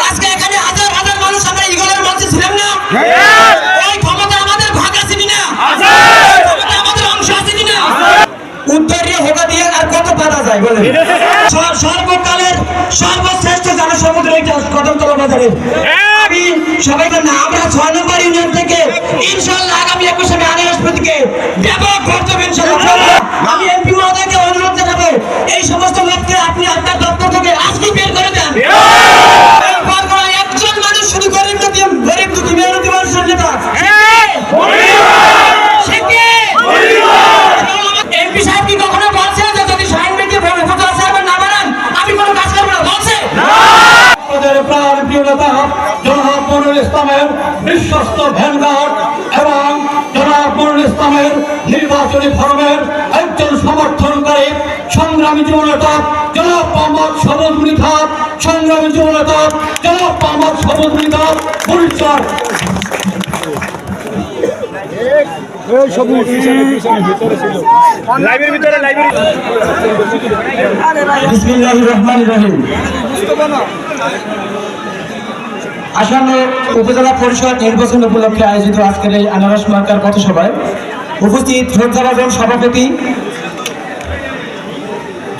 আজকে এখানে হাজার হাজার মানুষ আমরা ইগলের মঞ্চে ছিলাম না? ওই ক্ষমতা আমাদের ভাগ আছে কিনা? ক্ষমতা আমাদের অংশ আছে কিনা? উত্তরীয় হোকা দিয়ে আর কত পাতা যায় বলে সর্বকালের সর্বশ্রেষ্ঠ জনসমুদ্র কদমতলা বাজারে। আমি সবাইকে না আমরা ছয় নম্বর ইউনিয়ন থেকে ইনশাল্লাহ আগামী একুশে মে আনারস প্রতীকে ব্যাপক কর্তব্য ইনশাল্লাহ আমি এমপি মহোদয়কে অনুরোধ জানাব এই সমস্ত লোককে আপনি আপনার দপ্তর থেকে আজকে বের করে দেন এই বরগুনায় একজন মানুষ শুধু গরিব দুঃখী গরিব দুঃখী মেহনতি মানুষের নেতা সে কে? এমপি সাহেব কি কখনো বলছে যে যদি শাহিন ভাইকে ফটো সাহেব না বানান আমি কোনো কাজ করব না বলছে আমাদের প্রাণ প্রিয় নেতা জনাব মনুল ইসলামের বিশ্বস্ত ভ্যানগার্ড এবং জনাব মনুল ইসলামের নির্বাচনী ফরমের একজন সমর্থনকারী সংগ্রামী যুবনেতা জনাব মোহাম্মদ সবুজ মৃধাব সংগ্রামী যুবনেতা জনাব মোহাম্মদ সবুজ মৃধাব পরিচয় বিসমিল্লাহির রহমানির রহিম। আসন্ন উপজেলা পরিষদ নির্বাচন উপলক্ষে আয়োজিত আজকের এই আনারস মার্কার পথসভায় উপস্থিত শ্রদ্ধাভাজন সভাপতি,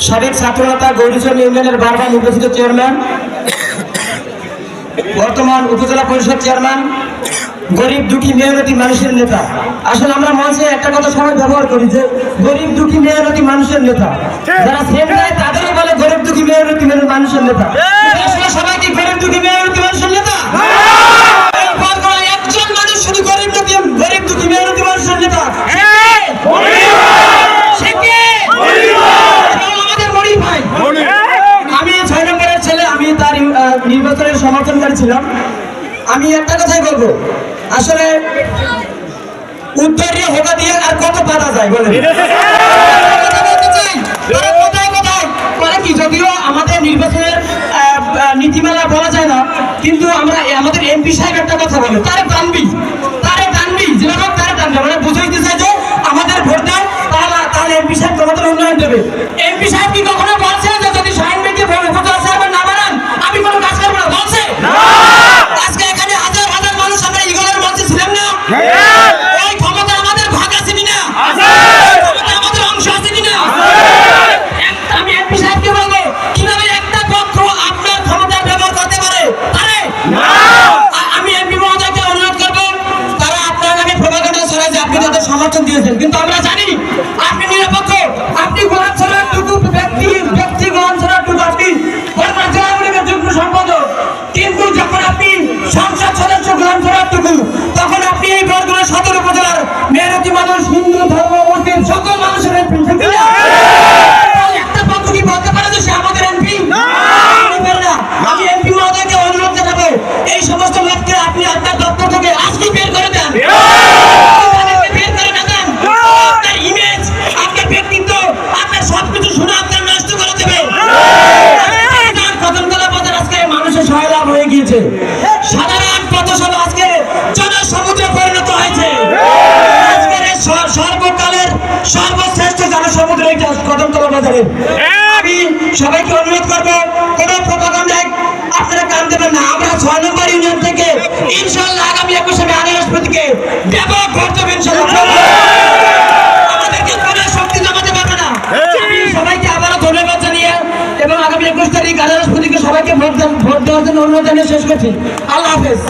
সাবেক ছাত্রনেতা গৌরীচন্দ্র ইউনিয়নের বারবার নির্বাচিত চেয়ারম্যান, বর্তমান উপজেলা পরিষদ চেয়ারম্যান, গরিব দুঃখী মেহনতি মানুষের নেতা। আসলে আমরা মঞ্চে একটা কথা সবাই ব্যবহার করি যে গরিব দুঃখী মেহনতি মানুষের নেতা। যারা সেম তাদেরই বলে গরিব দুঃখী মেহনতি মানুষের নেতা। কিন্তু আসলে সবাই কি গরিব দুঃখী মেহনতি মানুষের নেতা এই বরগুনায় একজন মানুষ শুধু গরিব দুঃখী গরিব দুঃখী মেহনতি মানুষের নেতা সে কে? সে আমাদের মনির ভাই আমি ছয় নম্বরের ছেলে আমি তার আহ, নির্বাচনের সমর্থনকারী ছিলাম আমি একটা কথাই বলব। আসলে উত্তরীয় হোকা দিয়ে আর কত পাতা যায় বলে কি যদিও আমাদের নির্বাচনের নীতিমালা বলা যায় না কিন্তু আমরা আমাদের এমপি সাহেব একটা কথা বলে তারে টানবি তারে টানবি হোক তারে টানবি। মানে বুঝাইতে চাই যে আমাদের ভোট দাও তাহলে তাহলে এমপি সাহেব তোমাদের উন্নয়ন দেবে। এমপি সাহেব কি কখনো সমর্থন দিয়েছেন কিন্তু আমরা বাজারে আমি সবাইকে অনুরোধ করব আপনারা কান দেবেন না। আমরা ছয় নম্বর ইউনিয়ন থেকে ইনশাল্লাহ আগামী একুশে মে শক্তি পারবে না। সবাইকে ধন্যবাদ এবং আগামী একুশ সবাইকে ভোট ভোট দেওয়ার জন্য অনুরোধ জানিয়ে শেষ করছি। আল্লাহ হাফেজ।